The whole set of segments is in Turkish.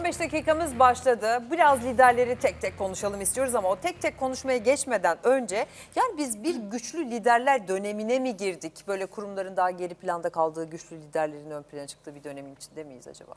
15 dakikamız başladı. Biraz liderleri tek tek konuşalım istiyoruz ama o tek tek konuşmaya geçmeden önce yani biz bir güçlü liderler dönemine mi girdik? Böyle kurumların daha geri planda kaldığı güçlü liderlerin ön plana çıktığı bir dönemin içinde miyiz acaba?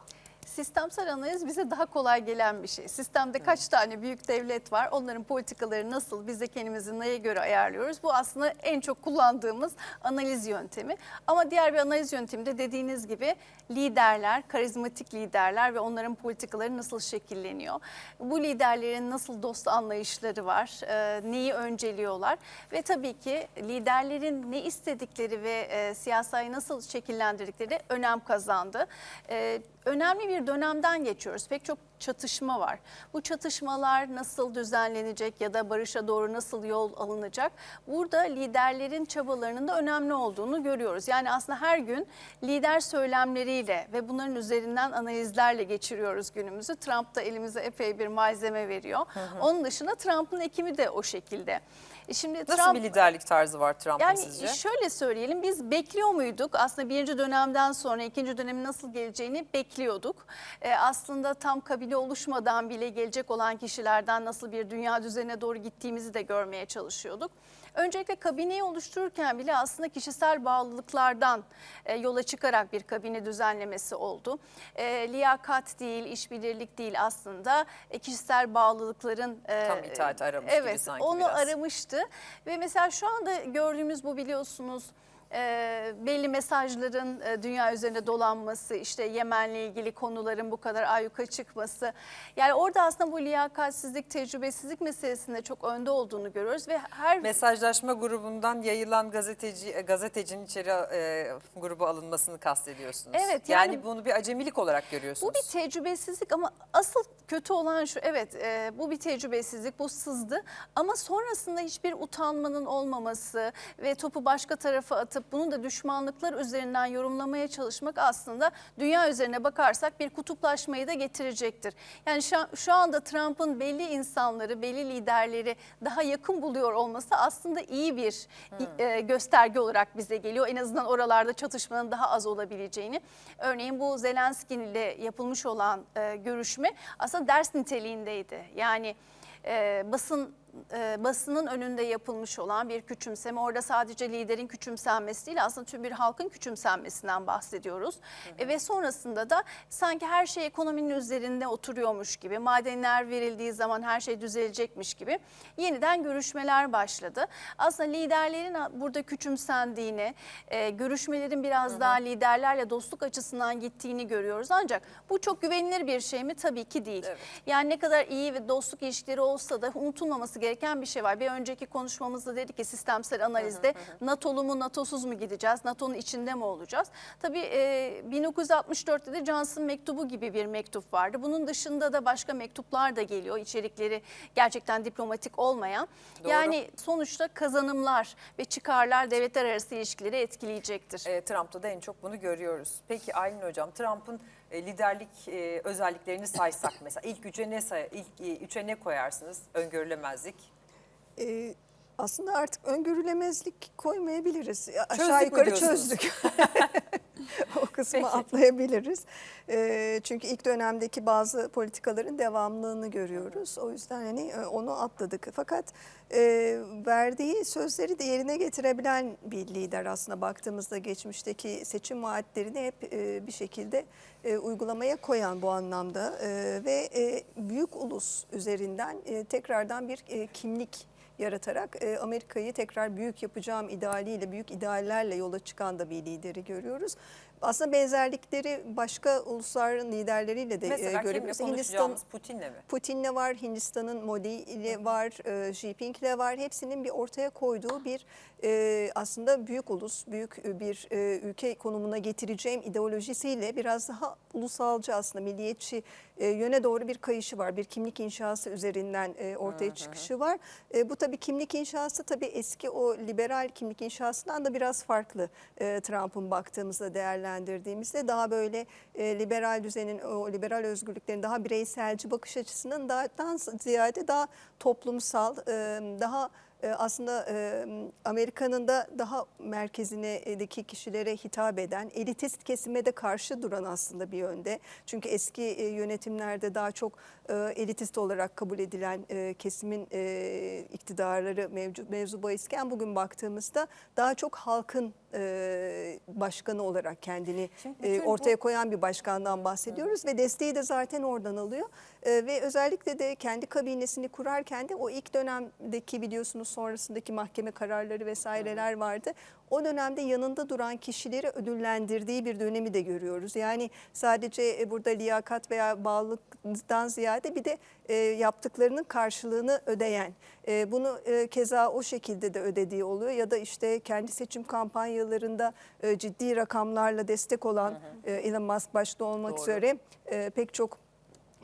Sistemsel analiz bize daha kolay gelen bir şey. Sistemde kaç tane büyük devlet var? Onların politikaları nasıl? Biz de kendimizi neye göre ayarlıyoruz? Bu aslında en çok kullandığımız analiz yöntemi. Ama diğer bir analiz yöntemi de dediğiniz gibi liderler, karizmatik liderler ve onların politikaları nasıl şekilleniyor? Bu liderlerin nasıl dost anlayışları var? Ee, neyi önceliyorlar? Ve tabii ki liderlerin ne istedikleri ve e, siyasayı nasıl şekillendirdikleri önem kazandı. Ee, önemli bir dönemden geçiyoruz. Pek çok çatışma var. Bu çatışmalar nasıl düzenlenecek ya da barışa doğru nasıl yol alınacak? Burada liderlerin çabalarının da önemli olduğunu görüyoruz. Yani aslında her gün lider söylemleriyle ve bunların üzerinden analizlerle geçiriyoruz günümüzü. Trump da elimize epey bir malzeme veriyor. Onun dışında Trump'ın ekibi de o şekilde. E Şimdi Nasıl Trump, bir liderlik tarzı var Trump'ın yani sizce? şöyle söyleyelim biz bekliyor muyduk? Aslında birinci dönemden sonra ikinci dönemin nasıl geleceğini bekliyorduk. Ee, aslında tam kabile oluşmadan bile gelecek olan kişilerden nasıl bir dünya düzenine doğru gittiğimizi de görmeye çalışıyorduk. Öncelikle kabineyi oluştururken bile aslında kişisel bağlılıklardan e, yola çıkarak bir kabine düzenlemesi oldu. E, liyakat değil, işbirlik değil aslında e, kişisel bağlılıkların... e, Tam itaat aramış gibi evet, sanki onu biraz. aramıştı ve mesela şu anda gördüğümüz bu biliyorsunuz e, belli mesajların e, dünya üzerinde dolanması, işte Yemen'le ilgili konuların bu kadar ayyuka çıkması. Yani orada aslında bu liyakatsizlik, tecrübesizlik meselesinde çok önde olduğunu görüyoruz ve her Mesajlaşma grubundan yayılan gazeteci e, gazetecinin içeri e, gruba alınmasını kastediyorsunuz. Evet, yani, yani- bunu bir acemilik olarak görüyorsunuz. Bu bir tecrübesizlik ama asıl kötü olan şu evet e, bu bir tecrübesizlik bu sızdı ama sonrasında hiçbir utanmanın olmaması ve topu başka tarafa atıp bunu da düşmanlıklar üzerinden yorumlamaya çalışmak aslında dünya üzerine bakarsak bir kutuplaşmayı da getirecektir. Yani şu, anda Trump'ın belli insanları belli liderleri daha yakın buluyor olması aslında iyi bir e, gösterge olarak bize geliyor. En azından oralarda çatışmanın daha az olabileceğini. Örneğin bu Zelenski ile yapılmış olan e, görüşme aslında ders niteliğindeydi. Yani e, basın e, basının önünde yapılmış olan bir küçümseme. Orada sadece liderin küçümsenmesi değil aslında tüm bir halkın küçümsenmesinden bahsediyoruz. E, ve sonrasında da sanki her şey ekonominin üzerinde oturuyormuş gibi, madenler verildiği zaman her şey düzelecekmiş gibi yeniden görüşmeler başladı. Aslında liderlerin burada küçümsendiğini, e, görüşmelerin biraz daha liderlerle dostluk açısından gittiğini görüyoruz. Ancak bu çok güvenilir bir şey mi? Tabii ki değil. Evet. Yani ne kadar iyi ve dostluk ilişkileri olsa da unutulmaması gereken bir şey var. Bir önceki konuşmamızda dedik ki sistemsel analizde NATO'lu mu NATO'suz mu gideceğiz? NATO'nun içinde mi olacağız? Tabii e, 1964'te de Johnson mektubu gibi bir mektup vardı. Bunun dışında da başka mektuplar da geliyor. İçerikleri gerçekten diplomatik olmayan. Doğru. Yani sonuçta kazanımlar ve çıkarlar devletler arası ilişkileri etkileyecektir. E, Trump'ta da en çok bunu görüyoruz. Peki Aylin Hocam, Trump'ın e, liderlik e, özelliklerini saysak mesela ilk üçe ne say ilk e, üçe ne koyarsınız? Öngörülemezlik. Ee, aslında artık öngörülemezlik koymayabiliriz. Ya, Çözdük Aşağı mü yukarı çözdük. o kısmı Peki. atlayabiliriz. Ee, çünkü ilk dönemdeki bazı politikaların devamlılığını görüyoruz. O yüzden hani e, onu atladık. Fakat e, verdiği sözleri de yerine getirebilen bir lider aslında baktığımızda geçmişteki seçim vaatlerini hep e, bir şekilde e, uygulamaya koyan bu anlamda E, ve e, büyük ulus üzerinden e, tekrardan bir e, kimlik yaratarak e, Amerika'yı tekrar büyük yapacağım idealiyle, büyük ideallerle yola çıkan da bir lideri görüyoruz. Aslında benzerlikleri başka ulusların liderleriyle de e, Mesela kimle görebiliriz. konuşacağımız Putin'le mi? Putin'le var, Hindistan'ın Modi ile var, e, Xi Jinping'le var. Hepsinin bir ortaya koyduğu bir e, aslında büyük ulus, büyük bir e, ülke konumuna getireceğim ideolojisiyle biraz daha ulusalcı aslında milliyetçi e, yöne doğru bir kayışı var. Bir kimlik inşası üzerinden e, ortaya çıkışı var. E, bu tabii kimlik inşası tabii eski o liberal kimlik inşasından da biraz farklı. E, Trump'ın baktığımızda değerlendirdiğimizde daha böyle e, liberal düzenin o liberal özgürlüklerin daha bireyselci bakış açısının daha, ziyade daha toplumsal, e, daha aslında e, Amerika'nın da daha merkezindeki kişilere hitap eden, elitist kesime de karşı duran aslında bir yönde. Çünkü eski yönetimlerde daha çok elitist olarak kabul edilen kesimin iktidarları mevcut mevzu bahisken bugün baktığımızda daha çok halkın e, başkanı olarak kendini e, bu- ortaya koyan bir başkandan bahsediyoruz ve desteği de zaten oradan alıyor. E, ve özellikle de kendi kabinesini kurarken de o ilk dönemdeki biliyorsunuz sonrasındaki mahkeme kararları vesaireler vardı. O dönemde yanında duran kişileri ödüllendirdiği bir dönemi de görüyoruz. Yani sadece e, burada liyakat veya bağlılıktan ziyade bir de e, yaptıklarının karşılığını ödeyen. E, bunu e, keza o şekilde de ödediği oluyor ya da işte kendi seçim kampanyalarında e, ciddi rakamlarla destek olan e, Elon Musk başta olmak Doğru. üzere e, pek çok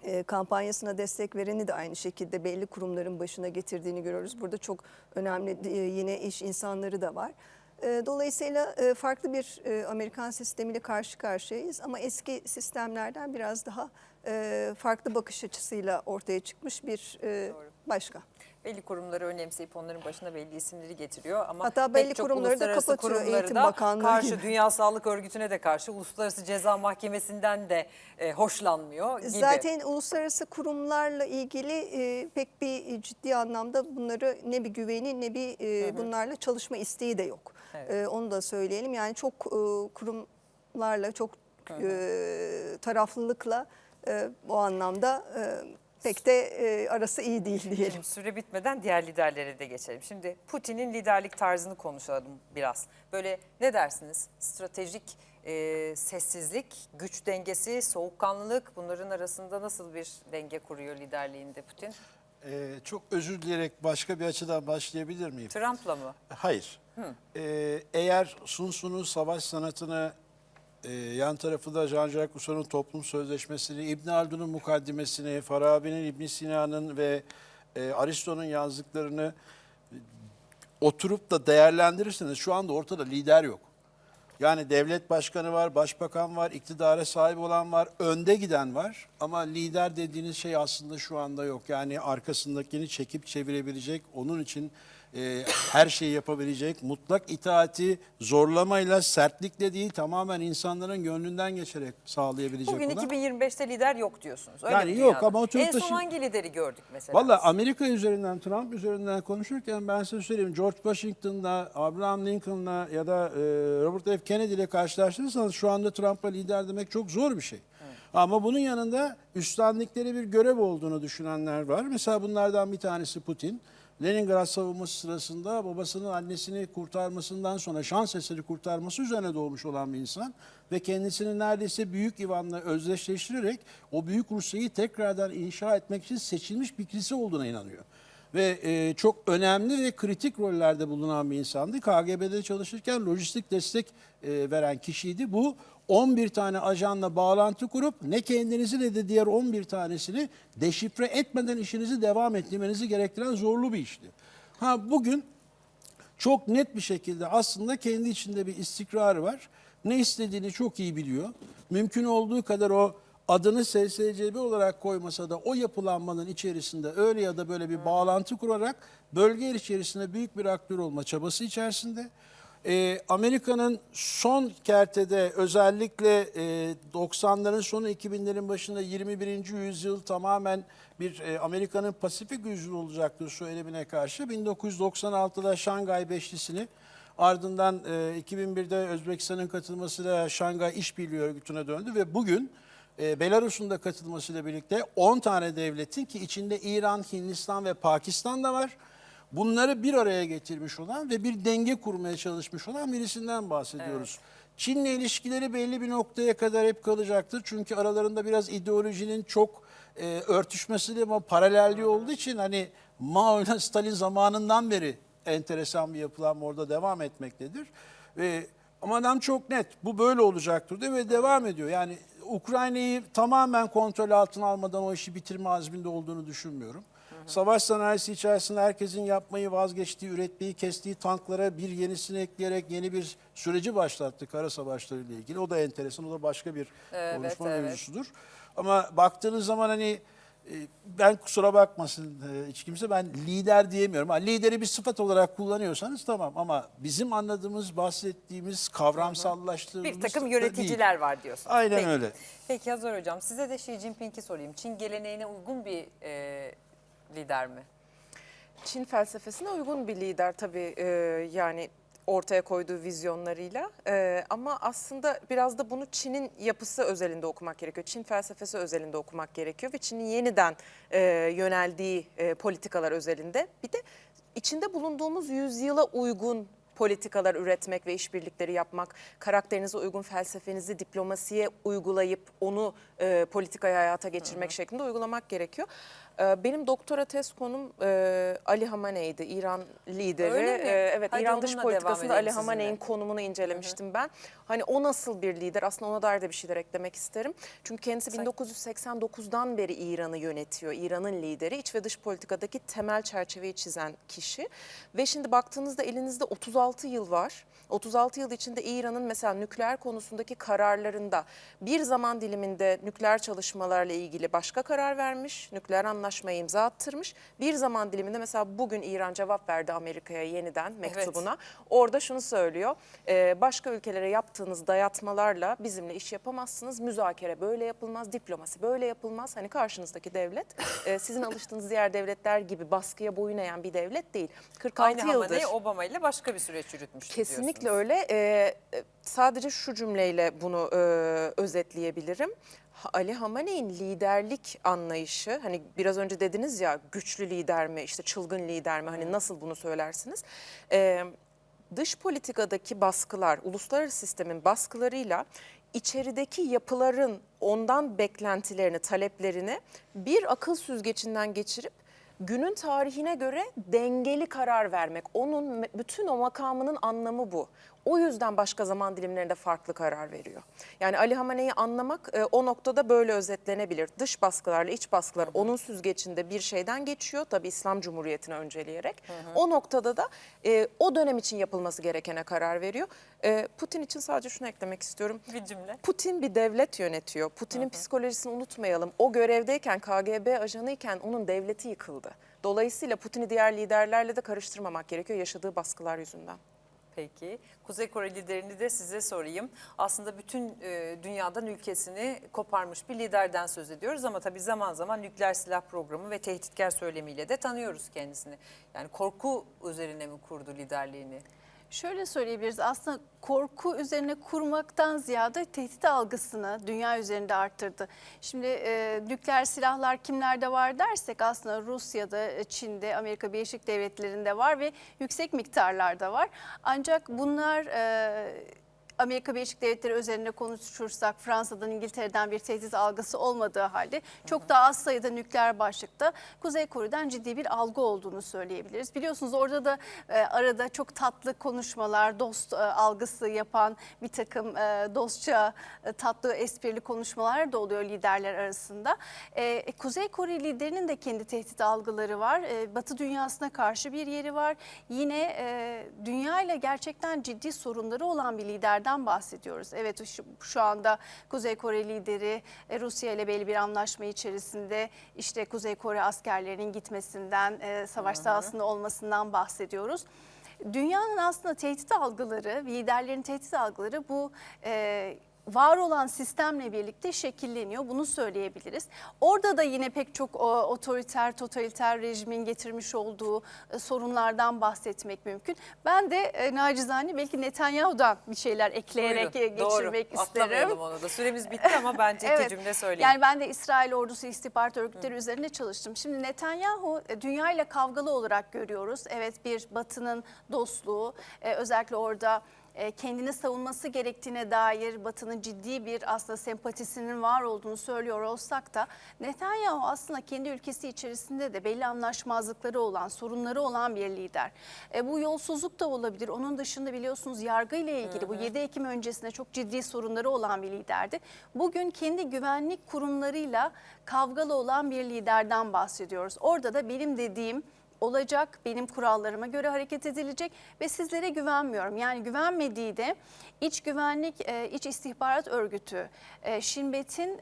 e, kampanyasına destek vereni de aynı şekilde belli kurumların başına getirdiğini görüyoruz. Burada çok önemli e, yine iş insanları da var. E, Dolayısıyla e, farklı bir e, Amerikan sistemiyle karşı karşıyayız ama eski sistemlerden biraz daha e, farklı bakış açısıyla ortaya çıkmış bir Doğru. başkan. Belli kurumları önemseyip onların başına belli isimleri getiriyor ama Hatta belli çok kurumları da kapatıyor, kurumları Eğitim da Bakanlığı karşı gibi. Dünya Sağlık Örgütü'ne de karşı Uluslararası Ceza Mahkemesi'nden de e, hoşlanmıyor gibi. Zaten uluslararası kurumlarla ilgili e, pek bir ciddi anlamda bunları ne bir güveni ne bir e, bunlarla çalışma isteği de yok. Evet. E, onu da söyleyelim. Yani çok e, kurumlarla çok e, taraflılıkla e, o anlamda e, pek de e, arası iyi değil diyelim. Şimdi süre bitmeden diğer liderlere de geçelim. Şimdi Putin'in liderlik tarzını konuşalım biraz. Böyle ne dersiniz? Stratejik e, sessizlik, güç dengesi, soğukkanlılık bunların arasında nasıl bir denge kuruyor liderliğinde Putin? Ee, çok özür dileyerek başka bir açıdan başlayabilir miyim? Trump'la mı? Hayır. Ee, eğer Sun Tzu'nun savaş sanatını, e, yan tarafı da Jean-Jacques Rousseau'nun toplum sözleşmesini, İbn Haldun'un mukaddimesini, Farabi'nin, İbn Sina'nın ve e, Aristo'nun yazdıklarını e, oturup da değerlendirirseniz şu anda ortada lider yok. Yani devlet başkanı var, başbakan var, iktidara sahip olan var, önde giden var. Ama lider dediğiniz şey aslında şu anda yok. Yani arkasındakini çekip çevirebilecek, onun için e, her şeyi yapabilecek, mutlak itaati zorlamayla, sertlikle değil tamamen insanların gönlünden geçerek sağlayabilecek Bugün olan. 2025'te lider yok diyorsunuz. Öyle Yani yok ama oturup En son hangi lideri gördük mesela? Valla Amerika üzerinden, Trump üzerinden konuşurken ben size söyleyeyim. George Washington'la, Abraham Lincoln'la ya da e, Robert F. Kennedy ile karşılaştırırsanız şu anda Trump'a lider demek çok zor bir şey. Ama bunun yanında üstlendikleri bir görev olduğunu düşünenler var. Mesela bunlardan bir tanesi Putin. Leningrad savunması sırasında babasının annesini kurtarmasından sonra şans eseri kurtarması üzerine doğmuş olan bir insan ve kendisini neredeyse Büyük İvan'la özdeşleştirerek o Büyük Rusya'yı tekrardan inşa etmek için seçilmiş bir kilise olduğuna inanıyor. Ve e, çok önemli ve kritik rollerde bulunan bir insandı. KGB'de çalışırken lojistik destek e, veren kişiydi. Bu 11 tane ajanla bağlantı kurup ne kendinizi ne de diğer 11 tanesini deşifre etmeden işinizi devam ettirmenizi gerektiren zorlu bir işti. Ha bugün çok net bir şekilde aslında kendi içinde bir istikrarı var. Ne istediğini çok iyi biliyor. Mümkün olduğu kadar o adını SSCB olarak koymasa da o yapılanmanın içerisinde öyle ya da böyle bir bağlantı kurarak bölge içerisinde büyük bir aktör olma çabası içerisinde. Ee, Amerika'nın son kertede özellikle e, 90'ların sonu 2000'lerin başında 21. yüzyıl tamamen bir e, Amerika'nın Pasifik yüzyılı olacaktır söylemine karşı 1996'da Şangay Beşlisi'ni ardından e, 2001'de Özbekistan'ın katılmasıyla Şangay İşbirliği Örgütü'ne döndü ve bugün e, Belarus'un da katılmasıyla birlikte 10 tane devletin ki içinde İran, Hindistan ve Pakistan da var. Bunları bir araya getirmiş olan ve bir denge kurmaya çalışmış olan birisinden bahsediyoruz. Çin'le ilişkileri belli bir noktaya kadar hep kalacaktır. Çünkü aralarında biraz ideolojinin çok e, örtüşmesi ama paralelliği olduğu için hani Mao ile Stalin zamanından beri enteresan bir yapılanma orada devam etmektedir. Ve ama adam çok net bu böyle olacaktır diyor ve devam ediyor. Yani Ukrayna'yı tamamen kontrol altına almadan o işi bitirme azminde olduğunu düşünmüyorum. Savaş sanayisi içerisinde herkesin yapmayı vazgeçtiği, üretmeyi kestiği tanklara bir yenisini ekleyerek yeni bir süreci başlattı kara savaşları ile ilgili. O da enteresan, o da başka bir Evet, konuşma evet. mevzusudur. Ama baktığınız zaman hani ben kusura bakmasın e, hiç kimse ben lider diyemiyorum. Ha, lideri bir sıfat olarak kullanıyorsanız tamam ama bizim anladığımız, bahsettiğimiz, kavramsallaştığımız Bir takım yöneticiler değil. var diyorsun. Aynen Peki. öyle. Peki Hazar Hocam size de Xi Jinping'i sorayım. Çin geleneğine uygun bir e, lider mi? Çin felsefesine uygun bir lider tabii e, yani ortaya koyduğu vizyonlarıyla E, ama aslında biraz da bunu Çin'in yapısı özelinde okumak gerekiyor. Çin felsefesi özelinde okumak gerekiyor ve Çin'in yeniden e, yöneldiği e, politikalar özelinde bir de içinde bulunduğumuz yüzyıla uygun politikalar üretmek ve işbirlikleri yapmak, karakterinize uygun felsefenizi diplomasiye uygulayıp onu e, politikaya hayata geçirmek şeklinde uygulamak gerekiyor. E, benim doktora tez konum e, Ali Hamaney'di, İran lideri. E, evet, Hadi İran dış politikasında Ali Hamaney'in konumunu incelemiştim ben. Hani o nasıl bir lider? Aslında ona dair de bir şeyler eklemek isterim. Çünkü kendisi 1989'dan beri İran'ı yönetiyor. İran'ın lideri, iç ve dış politikadaki temel çerçeveyi çizen kişi. Ve şimdi baktığınızda elinizde 36 yıl var. 36 yıl içinde İran'ın mesela nükleer konusundaki kararlarında bir zaman diliminde nükleer çalışmalarla ilgili başka karar vermiş, nükleer anlaşmayı imza attırmış. Bir zaman diliminde mesela bugün İran cevap verdi Amerika'ya yeniden mektubuna. Orada şunu söylüyor, e, başka ülkelere yaptığınız dayatmalarla bizimle iş yapamazsınız, müzakere böyle yapılmaz, diplomasi böyle yapılmaz. Hani karşınızdaki devlet e, sizin alıştığınız diğer devletler gibi baskıya boyun eğen bir devlet değil. 46 Aynı yıldır. Hamaney Obama ile başka bir süreç yürütmüş Kesinlikle diyorsunuz. öyle. Ee, e, sadece şu cümleyle bunu e, özetleyebilirim. Ali Hamaney'in liderlik anlayışı hani biraz önce dediniz ya güçlü lider mi işte çılgın lider mi hani nasıl bunu söylersiniz? Ee, dış politikadaki baskılar uluslararası sistemin baskılarıyla içerideki yapıların ondan beklentilerini taleplerini bir akıl süzgecinden geçirip günün tarihine göre dengeli karar vermek. Onun bütün o makamının anlamı bu. O yüzden başka zaman dilimlerinde farklı karar veriyor. Yani Ali Hamaney'i anlamak e, o noktada böyle özetlenebilir. Dış baskılarla iç baskılar onun süzgecinde bir şeyden geçiyor. Tabii İslam Cumhuriyeti'ni önceleyerek. O noktada da e, o dönem için yapılması gerekene karar veriyor. E, Putin için sadece şunu eklemek istiyorum. Bir cümle. Putin bir devlet yönetiyor. Putin'in psikolojisini unutmayalım. O görevdeyken KGB ajanıyken onun devleti yıkıldı. Dolayısıyla Putin'i diğer liderlerle de karıştırmamak gerekiyor yaşadığı baskılar yüzünden. Peki. Kuzey Kore liderini de size sorayım. Aslında bütün e, dünyadan ülkesini koparmış bir liderden söz ediyoruz ama tabii zaman zaman nükleer silah programı ve tehditkar söylemiyle de tanıyoruz kendisini. Yani korku üzerine mi kurdu liderliğini? Şöyle söyleyebiliriz aslında korku üzerine kurmaktan ziyade tehdit algısını dünya üzerinde arttırdı. Şimdi e, nükleer silahlar kimlerde var dersek aslında Rusya'da, Çin'de, Amerika Birleşik Devletleri'nde var ve yüksek miktarlarda var. Ancak bunlar... E, Amerika Birleşik Devletleri üzerine konuşursak Fransa'dan İngiltere'den bir tehdit algısı olmadığı halde çok daha az sayıda nükleer başlıkta Kuzey Kore'den ciddi bir algı olduğunu söyleyebiliriz. Biliyorsunuz orada da e, arada çok tatlı konuşmalar, dost e, algısı yapan bir takım e, dostça e, tatlı esprili konuşmalar da oluyor liderler arasında. E, Kuzey Kore liderinin de kendi tehdit algıları var. E, Batı dünyasına karşı bir yeri var. Yine e, dünya ile gerçekten ciddi sorunları olan bir liderden bahsediyoruz. Evet şu, şu anda Kuzey Kore lideri e, Rusya ile belli bir anlaşma içerisinde işte Kuzey Kore askerlerinin gitmesinden, e, savaş sahasında olmasından bahsediyoruz. Dünyanın aslında tehdit algıları, liderlerin tehdit algıları bu e, var olan sistemle birlikte şekilleniyor. Bunu söyleyebiliriz. Orada da yine pek çok o, otoriter, totaliter rejimin getirmiş olduğu e, sorunlardan bahsetmek mümkün. Ben de e, nacizane belki Netanyahu'dan bir şeyler ekleyerek Buyurun. e, geçirmek Doğru. isterim. Atlamayalım onu da. Süremiz bitti ama bence iki cümle söyleyeyim. Yani ben de İsrail ordusu istihbarat örgütleri üzerinde çalıştım. Şimdi Netanyahu e, dünya ile kavgalı olarak görüyoruz. Evet bir batının dostluğu e, özellikle orada e, kendini savunması gerektiğine dair Batı'nın ciddi bir aslında sempatisinin var olduğunu söylüyor olsak da Netanyahu aslında kendi ülkesi içerisinde de belli anlaşmazlıkları olan, sorunları olan bir lider. E, bu yolsuzluk da olabilir. Onun dışında biliyorsunuz yargı ile ilgili bu 7 Ekim öncesinde çok ciddi sorunları olan bir liderdi. Bugün kendi güvenlik kurumlarıyla kavgalı olan bir liderden bahsediyoruz. Orada da benim dediğim olacak, benim kurallarıma göre hareket edilecek ve sizlere güvenmiyorum. Yani güvenmediği de İç Güvenlik, e, İç İstihbarat Örgütü, e,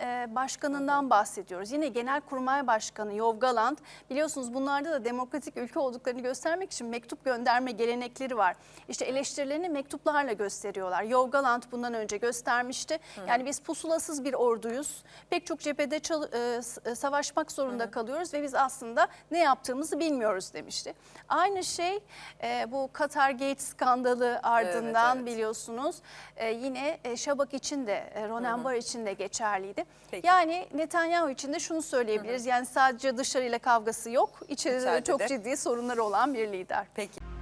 e, başkanından bahsediyoruz. Yine Genelkurmay Başkanı Yovgaland, biliyorsunuz bunlarda da demokratik ülke olduklarını göstermek için mektup gönderme gelenekleri var. İşte eleştirilerini mektuplarla gösteriyorlar. Yovgaland bundan önce göstermişti. Yani biz pusulasız bir orduyuz. Pek çok cephede e, e, savaşmak zorunda kalıyoruz ve biz aslında ne yaptığımızı bilmiyoruz demişti. Aynı şey e, bu Qatar Gate skandalı ardından evet. biliyorsunuz e, yine e, Şabak için de e, Ronen Bar için de geçerliydi. Peki. Yani Netanyahu için de şunu söyleyebiliriz. Yani sadece dışarıyla kavgası yok. İçeride de İçeride çok de. ciddi sorunları olan bir lider. Peki.